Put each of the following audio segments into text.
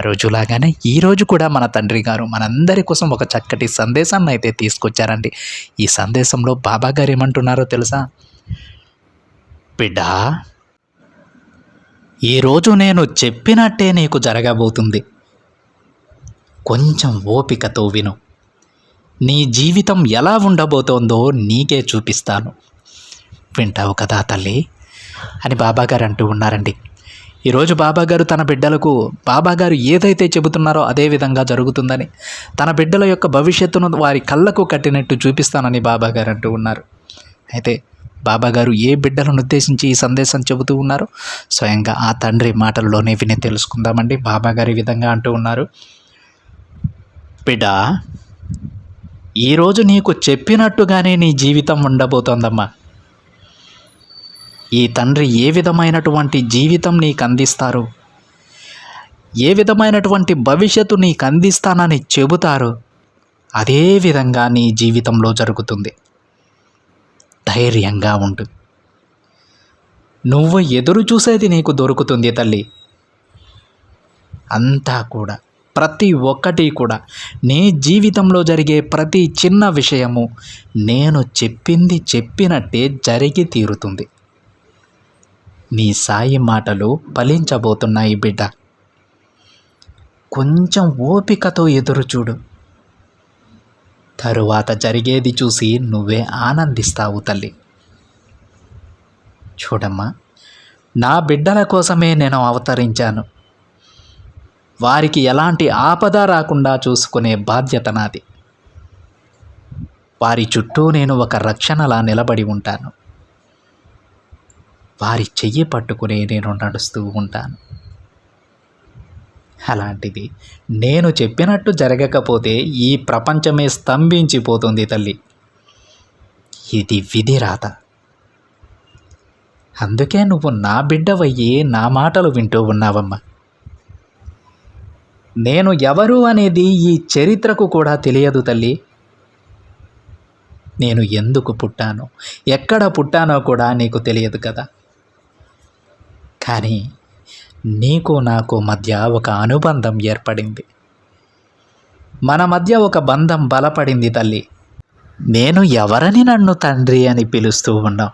రోజులాగానే ఈరోజు కూడా మన తండ్రి గారు మనందరి కోసం ఒక చక్కటి సందేశాన్ని అయితే తీసుకొచ్చారండి. ఈ సందేశంలో బాబా గారు ఏమంటున్నారో తెలుసా? బిడ్డా ఈరోజు నేను చెప్పినట్టే నీకు జరగబోతుంది. కొంచెం ఓపికతో విను. నీ జీవితం ఎలా ఉండబోతోందో నీకే చూపిస్తాను. వింటావు కదా తల్లి? అని బాబాగారు అంటూ ఉన్నారండి. ఈరోజు బాబాగారు తన బిడ్డలకు బాబాగారు ఏదైతే చెబుతున్నారో అదే విధంగా జరుగుతుందని తన బిడ్డల యొక్క భవిష్యత్తును వారి కళ్ళకు కట్టినట్టు చూపిస్తానని బాబాగారు అంటూ ఉన్నారు. అయితే బాబాగారు ఏ బిడ్డలను ఉద్దేశించి ఈ సందేశం చెబుతూ ఉన్నారు స్వయంగా ఆ తండ్రి మాటల్లోనే విని తెలుసుకుందామండి. బాబాగారు ఈ విధంగా అంటూ ఉన్నారు. బిడ్డ ఈరోజు నీకు చెప్పినట్టుగానే నీ జీవితం ఉండబోతోందమ్మా. ఈ తండ్రి ఏ విధమైనటువంటి జీవితం నీకు అందిస్తారు? ఏ విధమైనటువంటి భవిష్యత్తు నీకు అందిస్తానని చెబుతారు? అదే విధంగా నీ జీవితంలో జరుగుతుంది. ధైర్యంగా ఉండు. నువ్వు ఎదురు చూసేది నీకు దొరుకుతుంది తల్లి. అంతా కూడా ప్రతి ఒక్కటి కూడా నీ జీవితంలో జరిగే ప్రతి చిన్న విషయము నేను చెప్పింది చెప్పినట్టే జరిగి తీరుతుంది. నీ సాయి మాటలు ఫలించబోతున్నాయి బిడ్డ. కొంచెం ఓపికతో ఎదురు చూడు. తరువాత జరిగేది చూసి నువ్వే ఆనందిస్తావు తల్లి. చూడమ్మా నా బిడ్డల కోసమే నేను అవతరించాను. వారికి ఎలాంటి ఆపద రాకుండా చూసుకునే బాధ్యత నాది. వారి చుట్టూ నేను ఒక రక్షణలా నిలబడి ఉంటాను. వారి చెయ్యి పట్టుకునే నేను నడుస్తూ ఉంటాను. అలాంటిది నేను చెప్పినట్టు జరగకపోతే ఈ ప్రపంచమే స్తంభించిపోతుంది తల్లి. ఇది విధి రాత అందుకే నువ్వు నా బిడ్డవయ్యి నా మాటలు వింటూ ఉన్నావమ్మా. నేను ఎవరు అనేది ఈ చరిత్రకు కూడా తెలియదు తల్లి. నేను ఎందుకు పుట్టాను ఎక్కడ పుట్టానో కూడా నీకు తెలియదు కదా. కానీ నీకు నాకు మధ్య ఒక అనుబంధం ఏర్పడింది. మన మధ్య ఒక బంధం బలపడింది తల్లి. నేను ఎవరని నన్ను తండ్రి అని పిలుస్తూ ఉన్నావు?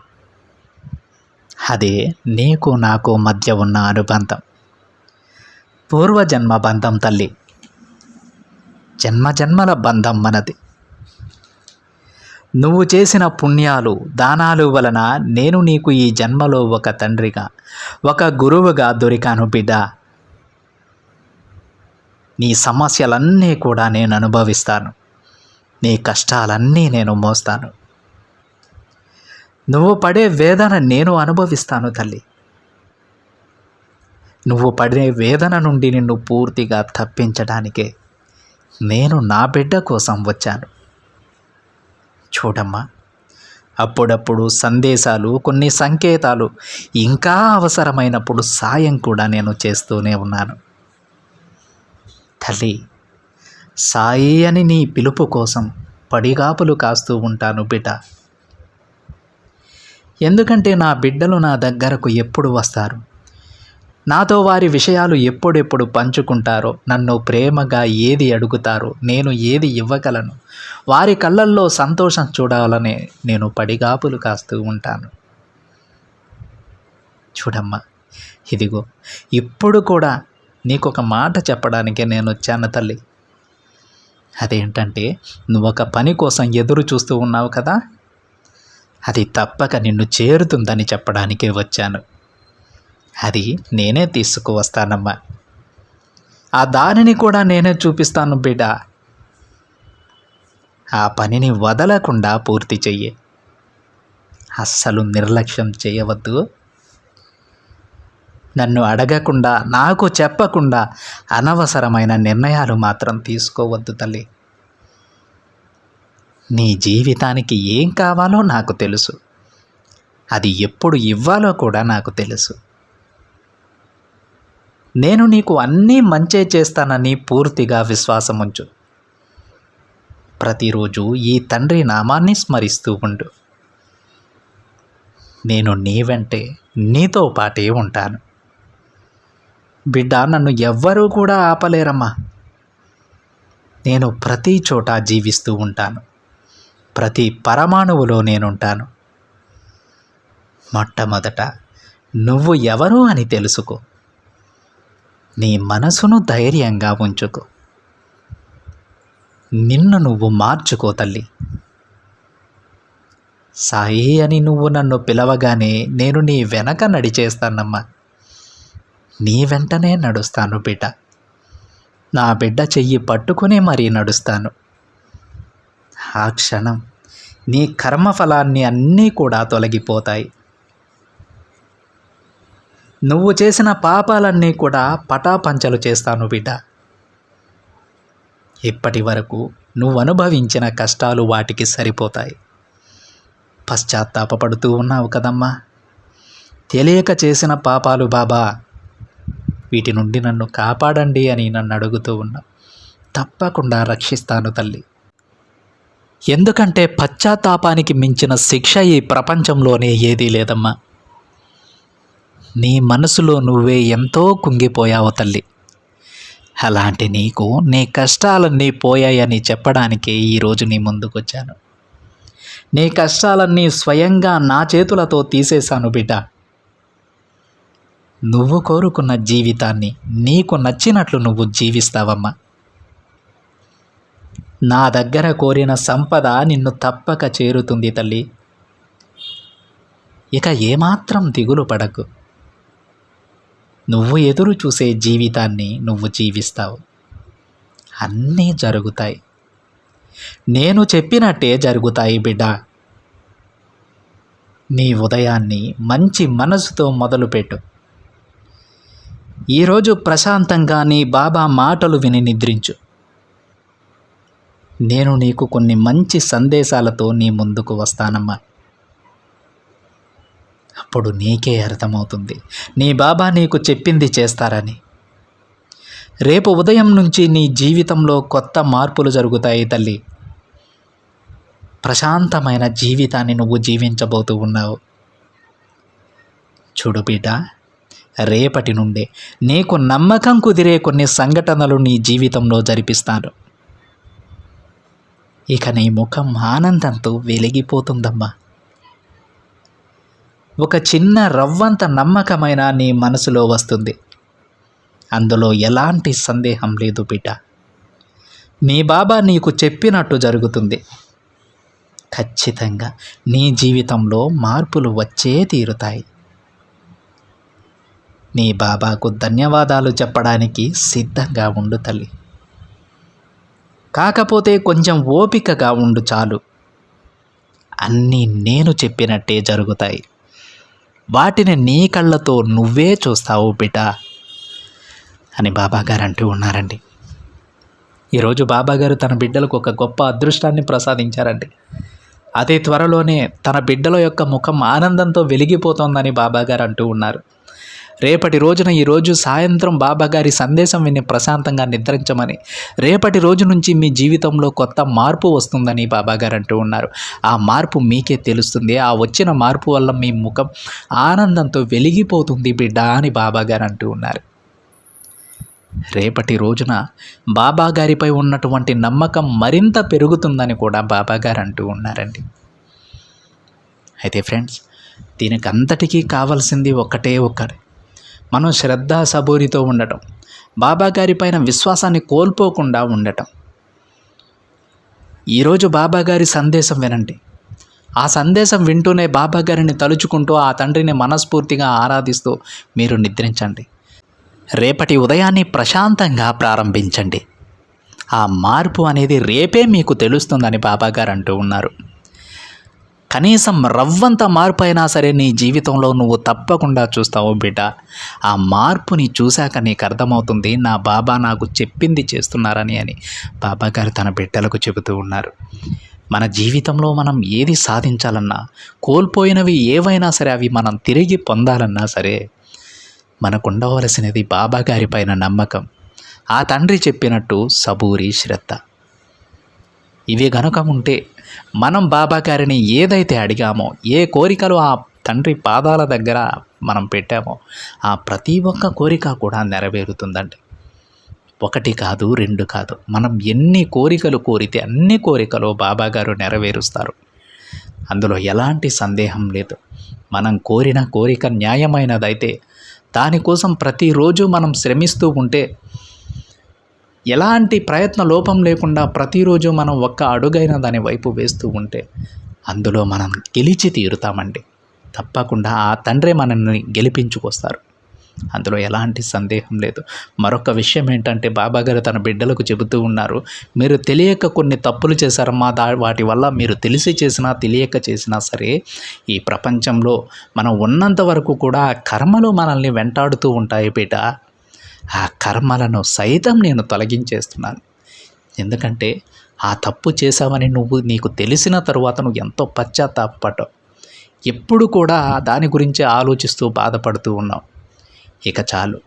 అదే నీకు నాకు మధ్య ఉన్న అనుబంధం. పూర్వజన్మ బంధం తల్లి. జన్మ జన్మల బంధం మనది. నువ్వు చేసిన పుణ్యాలు దానాలు వలన నేను నీకు ఈ జన్మలో ఒక తండ్రిగా ఒక గురువుగా దొరికాను బిడ్డ. నీ సమస్యలన్నీ కూడా నేను అనుభవిస్తాను. నీ కష్టాలన్నీ నేను మోస్తాను. నువ్వు పడే వేదన నేను అనుభవిస్తాను తల్లి. నువ్వు పడే వేదన నుండి నిన్ను పూర్తిగా తప్పించడానికే నేను నా బిడ్డ కోసం వచ్చాను. చూడమ్మా. అప్పుడప్పుడు సందేశాలు కొన్ని సంకేతాలు ఇంకా అవసరమైనప్పుడు సాయం కూడా నేను చేస్తూనే ఉన్నాను. తల్లి సాయి అని నీ పిలుపు కోసం పడిగాపులు కాస్తూ ఉంటాను బిడ్డ. ఎందుకంటే నా బిడ్డలు నా దగ్గరకు ఎప్పుడు వస్తారు? నాతో వారి విషయాలు ఎప్పుడెప్పుడు పంచుకుంటారో నన్ను ప్రేమగా ఏది అడుగుతారో నేను ఏది ఇవ్వగలను? వారి కళ్ళల్లో సంతోషం చూడాలనే నేను పడిగాపులు కాస్తూ ఉంటాను. చూడమ్మా ఇదిగో ఇప్పుడు కూడా నీకు ఒక మాట చెప్పడానికే నేను వచ్చాను తల్లి. అదేంటంటే నువ్వు ఒక పని కోసం ఎదురు చూస్తూ ఉన్నావు కదా? అది తప్పక నిన్ను చేరుతుందని చెప్పడానికే వచ్చాను. అది నేనే తీసుకువస్తానమ్మా. ఆ దానిని కూడా నేనే చూపిస్తాను బిడ్డ ఆ పనిని వదలకుండా పూర్తి చెయ్యి. అస్సలు నిర్లక్ష్యం చేయవద్దు. నన్ను అడగకుండా నాకు చెప్పకుండా అనవసరమైన నిర్ణయాలు మాత్రం తీసుకోవద్దు తల్లి. నీ జీవితానికి ఏం కావాలో నాకు తెలుసు. అది ఎప్పుడు ఇవ్వాలో కూడా నాకు తెలుసు. నేను నీకు అన్నీ మంచే చేస్తానని పూర్తిగా విశ్వాసం ఉంచు. ప్రతిరోజు ఈ తండ్రి నామాన్ని స్మరిస్తూ ఉండు. నేను నీ వెంటే నీతో పాటే ఉంటాను. బిడ్డ నన్ను ఎవ్వరూ కూడా ఆపలేరమ్మా. నేను ప్రతి చోట జీవిస్తూ ఉంటాను. ప్రతి పరమాణువులో నేనుంటాను. మొట్టమొదట నువ్వు ఎవరు అని తెలుసుకో. నీ మనసును ధైర్యంగా ఉంచుకో. నిన్ను నువ్వు మార్చుకో తల్లి. సాయి అని నువ్వు నన్ను పిలవగానే నేను నీ వెనక నడిచేస్తానమ్మా. నీ వెంటనే నడుస్తాను బిడ్డ. నా బిడ్డ చెయ్యి పట్టుకుని మరీ నడుస్తాను. ఆ క్షణం నీ కర్మఫలాన్ని అన్నీ కూడా తొలగిపోతాయి. నువ్వు చేసిన పాపాలన్నీ కూడా పటాపంచలు చేస్తాను బిడ్డ. ఇప్పటి వరకు నువ్వు అనుభవించిన కష్టాలు వాటికి సరిపోతాయి. పశ్చాత్తాపడుతూ ఉన్నావు కదమ్మా. తెలియక చేసిన పాపాలు బాబా వీటి నుండి నన్ను కాపాడండి అని నన్ను అడుగుతూ ఉన్నా. తప్పకుండా రక్షిస్తాను తల్లి. ఎందుకంటే పశ్చాత్తాపానికి మించిన శిక్ష ఈ ప్రపంచంలోనే ఏదీ లేదమ్మా. నీ మనసులో నువ్వే ఎంతో కుంగిపోయావు తల్లి. అలాంటి నీకు నీ కష్టాలన్నీ పోయాయని చెప్పడానికే ఈరోజు నీ ముందుకొచ్చాను. నీ కష్టాలన్నీ స్వయంగా నా చేతులతో తీసేశాను బిడ్డ. నువ్వు కోరుకున్న జీవితాన్ని నీకు నచ్చినట్లు నువ్వు జీవిస్తావమ్మా. నా దగ్గర కోరిన సంపద నిన్ను తప్పక చేరుతుంది తల్లి. ఇక ఏమాత్రం దిగులు పడకు. నువ్వు ఎదురు చూసే జీవితాన్ని నువ్వు జీవిస్తావు. అన్నీ జరుగుతాయి. నేను చెప్పినట్టే జరుగుతాయి బిడ్డ. నీ ఉదయాన్ని మంచి మనసుతో మొదలుపెట్టు ఈరోజు ప్రశాంతంగా నీ బాబా మాటలు విని నిద్రించు. నేను నీకు కొన్ని మంచి సందేశాలతో నీ ముందుకు వస్తానమ్మా. అప్పుడు నీకే అర్థమవుతుంది. నీ బాబా నీకు చెప్పింది చేస్తారని. రేపు ఉదయం నుంచి నీ జీవితంలో కొత్త మార్పులు జరుగుతాయి తల్లి. ప్రశాంతమైన జీవితాన్ని నువ్వు జీవించబోతూ ఉన్నావు. చూడు బిడ్డ రేపటి నుండే నీకు నమ్మకం కుదిరే కొన్ని సంఘటనలు నీ జీవితంలో జరిపిస్తాను. ఇక నీ ముఖం ఆనందంతో వెలిగిపోతుందమ్మా. ఒక చిన్న రవ్వంత నమ్మకమైన నీ మనసులో వస్తుంది. అందులో ఎలాంటి సందేహం లేదు బిడ్డ. నీ బాబా నీకు చెప్పినట్టు జరుగుతుంది. ఖచ్చితంగా నీ జీవితంలో మార్పులు వచ్చే తీరుతాయి. నీ బాబాకు ధన్యవాదాలు చెప్పడానికి సిద్ధంగా ఉండు తల్లి. కాకపోతే కొంచెం ఓపికగా ఉండు చాలు. అన్నీ నేను చెప్పినట్టే జరుగుతాయి. వాటిని నీ కళ్ళతో నువ్వే చూస్తావు బిడ్డ అని బాబాగారు అంటూ ఉన్నారండి. ఈరోజు బాబాగారు తన బిడ్డలకు ఒక గొప్ప అదృష్టాన్ని ప్రసాదించారండి. అతి త్వరలోనే తన బిడ్డల యొక్క ముఖం ఆనందంతో వెలిగిపోతోందని బాబాగారు అంటూ ఉన్నారు. రేపటి రోజున ఈరోజు సాయంత్రం బాబాగారి సందేశం విని ప్రశాంతంగా నిద్రించమని రేపటి రోజు నుంచి మీ జీవితంలో కొత్త మార్పు వస్తుందని బాబాగారు అంటూ ఉన్నారు. ఆ మార్పు మీకే తెలుస్తుంది. ఆ వచ్చిన మార్పు వల్ల మీ ముఖం ఆనందంతో వెలిగిపోతుంది బిడ్డ అని బాబాగారు అంటూ ఉన్నారు. రేపటి రోజున బాబా గారిపై ఉన్నటువంటి నమ్మకం మరింత పెరుగుతుందని కూడా బాబా గారు అంటూ ఉన్నారండి. అయితే ఫ్రెండ్స్ దీనికి అంతటికీ కావాల్సింది ఒకటే ఒకటి మనం శ్రద్ధ సబూరితో ఉండటం బాబా గారి పైన విశ్వాసాన్ని కోల్పోకుండా ఉండటం. ఈరోజు బాబా గారి సందేశం వినండి. ఆ సందేశం వింటూనే బాబా గారిని తలుచుకుంటూ ఆ తండ్రిని మనస్ఫూర్తిగా ఆరాధిస్తూ మీరు నిద్రించండి. రేపటి ఉదయాన్ని ప్రశాంతంగా ప్రారంభించండి. ఆ మార్పు అనేది రేపే మీకు తెలుస్తుందని బాబాగారు అంటూ ఉన్నారు. కనీసం రవ్వంత మార్పు అయినా సరే నీ జీవితంలో నువ్వు తప్పకుండా చూస్తావు బిడ్డ. ఆ మార్పుని చూశాక నీకు అర్థమవుతుంది నా బాబా నాకు చెప్పింది చేస్తున్నారని అని బాబా గారు తన బిడ్డలకు చెబుతూ ఉన్నారు. మన జీవితంలో మనం ఏది సాధించాలన్నా కోల్పోయినవి ఏవైనా సరే అవి మనం తిరిగి పొందాలన్నా సరే మనకు ఉండవలసినది బాబాగారి పైన నమ్మకం. ఆ తండ్రి చెప్పినట్టు సబూరి శ్రద్ధ. ఇవి గనుక ఉంటే మనం బాబాగారిని ఏదైతే అడిగామో ఏ కోరికలు ఆ తండ్రి పాదాల దగ్గర మనం పెట్టామో ఆ ప్రతి ఒక్క కోరిక కూడా నెరవేరుతుందండి. ఒకటి కాదు రెండు కాదు. మనం ఎన్ని కోరికలు కోరితే అన్ని కోరికలు బాబాగారు నెరవేరుస్తారు. అందులో ఎలాంటి సందేహం లేదు. మనం కోరిన కోరిక న్యాయమైనదైతే దానికోసం ప్రతిరోజు మనం శ్రమిస్తూ ఉంటే ఎలాంటి ప్రయత్న లోపం లేకుండా ప్రతిరోజు మనం ఒక్క అడుగైన దాని వైపు వేస్తూ ఉంటే అందులో మనం గెలిచి తీరుతామండి. తప్పకుండా ఆ తండ్రే మనల్ని గెలిపించుకొస్తారు. అందులో ఎలాంటి సందేహం లేదు. మరొక విషయం ఏంటంటే బాబాగారు తన బిడ్డలకు చెబుతూ ఉన్నారు మీరు తెలియక కొన్ని తప్పులు చేశారమ్మా దా వాటి వల్ల మీరు తెలిసి చేసినా తెలియక చేసినా సరే ఈ ప్రపంచంలో మనం ఉన్నంత వరకు కూడా కర్మలు మనల్ని వెంటాడుతూ ఉంటాయి బిడ్డ ఆ కర్మలను సైతం నేను తొలగించేస్తున్నాను. ఎందుకంటే ఆ తప్పు చేశావని నువ్వు నీకు తెలిసిన తరువాత నువ్వు ఎంతో పశ్చాత్తాపడ్డావు ఎప్పుడు కూడా దాని గురించి ఆలోచిస్తూ బాధపడుతూ ఉన్నావు. ఇక చాలు.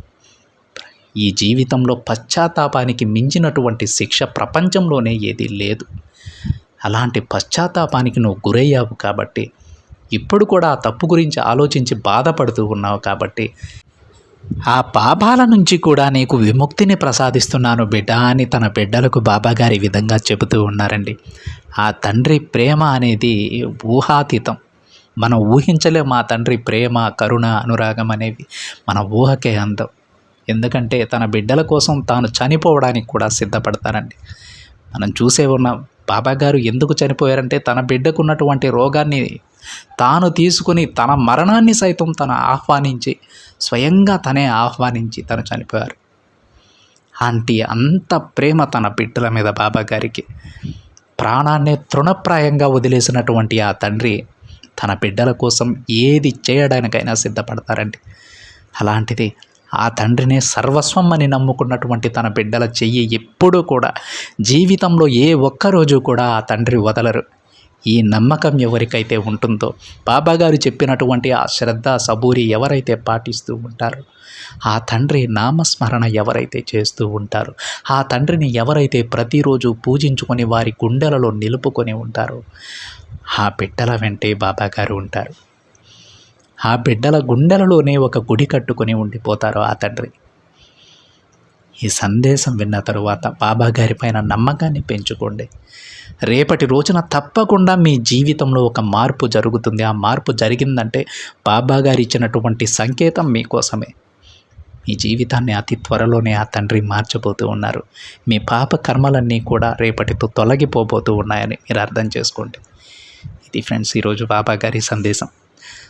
ఈ జీవితంలో పశ్చాత్తాపానికి మించినటువంటి శిక్ష ప్రపంచంలోనే ఏదీ లేదు. అలాంటి పశ్చాత్తాపానికి నువ్వు గురయ్యావు కాబట్టి ఇప్పుడు కూడా ఆ తప్పు గురించి ఆలోచించి బాధపడుతూ ఉన్నావు కాబట్టి ఆ పాపాల నుంచి కూడా నీకు విముక్తిని ప్రసాదిస్తున్నాను బిడ్డ అని తన బిడ్డలకు బాబాగారి విధంగా చెబుతూ ఉన్నారండి. ఆ తండ్రి ప్రేమ అనేది ఊహాతీతం. మనం ఊహించలేం మా తండ్రి ప్రేమ కరుణ అనురాగం అనేవి మన ఊహకే అందం. ఎందుకంటే తన బిడ్డల కోసం తాను చనిపోవడానికి కూడా సిద్ధపడతారండి. మనం చూసే ఉన్న బాబాగారు ఎందుకు చనిపోయారంటే తన బిడ్డకు ఉన్నటువంటి రోగాన్ని తాను తీసుకుని తన మరణాన్ని సైతం తను ఆహ్వానించి స్వయంగా తనే ఆహ్వానించి తను చనిపోయారు. ఆంటీ అంత ప్రేమ తన బిడ్డల మీద బాబా గారికి. ప్రాణాన్ని తృణప్రాయంగా వదిలేసినటువంటి ఆ తండ్రి తన బిడ్డల కోసం ఏది చేయడానికైనా సిద్ధపడతారండి. అలాంటిది ఆ తండ్రినే సర్వస్వం అని నమ్ముకున్నటువంటి తన బిడ్డల చెయ్యి ఎప్పుడూ కూడా జీవితంలో ఏ ఒక్కరోజు కూడా ఆ తండ్రి వదలరు. ఈ నమ్మకం ఎవరికైతే ఉంటుందో బాబాగారు చెప్పినటువంటి ఆ శ్రద్ధ సబూరి ఎవరైతే పాటిస్తూ ఉంటారో ఆ తండ్రి నామస్మరణ ఎవరైతే చేస్తూ ఉంటారో ఆ తండ్రిని ఎవరైతే ప్రతిరోజు పూజించుకొని వారి గుండెలలో నిలుపుకొని ఉంటారో ఆ బిడ్డల వెంటే బాబాగారు ఉంటారు. ఆ బిడ్డల గుండెలలోనే ఒక గుడి కట్టుకొని ఉండిపోతారు ఆ తండ్రి. ఈ సందేశం విన్న తరువాత బాబా గారిపైన నమ్మకాన్ని పెంచుకోండి. రేపటి రోజున తప్పకుండా మీ జీవితంలో ఒక మార్పు జరుగుతుంది. ఆ మార్పు జరిగిందంటే బాబా గారు ఇచ్చినటువంటి సంకేతం మీకోసమే మీ జీవితాన్ని అతి త్వరలోనే ఆ తండ్రి మార్చబోతూ ఉన్నారు. మీ పాప కర్మలన్నీ కూడా రేపటితో తొలగిపోబోతూ ఉన్నాయని మీరు అర్థం చేసుకోండి. ఇది ఫ్రెండ్స్ ఈరోజు బాబా గారి సందేశం.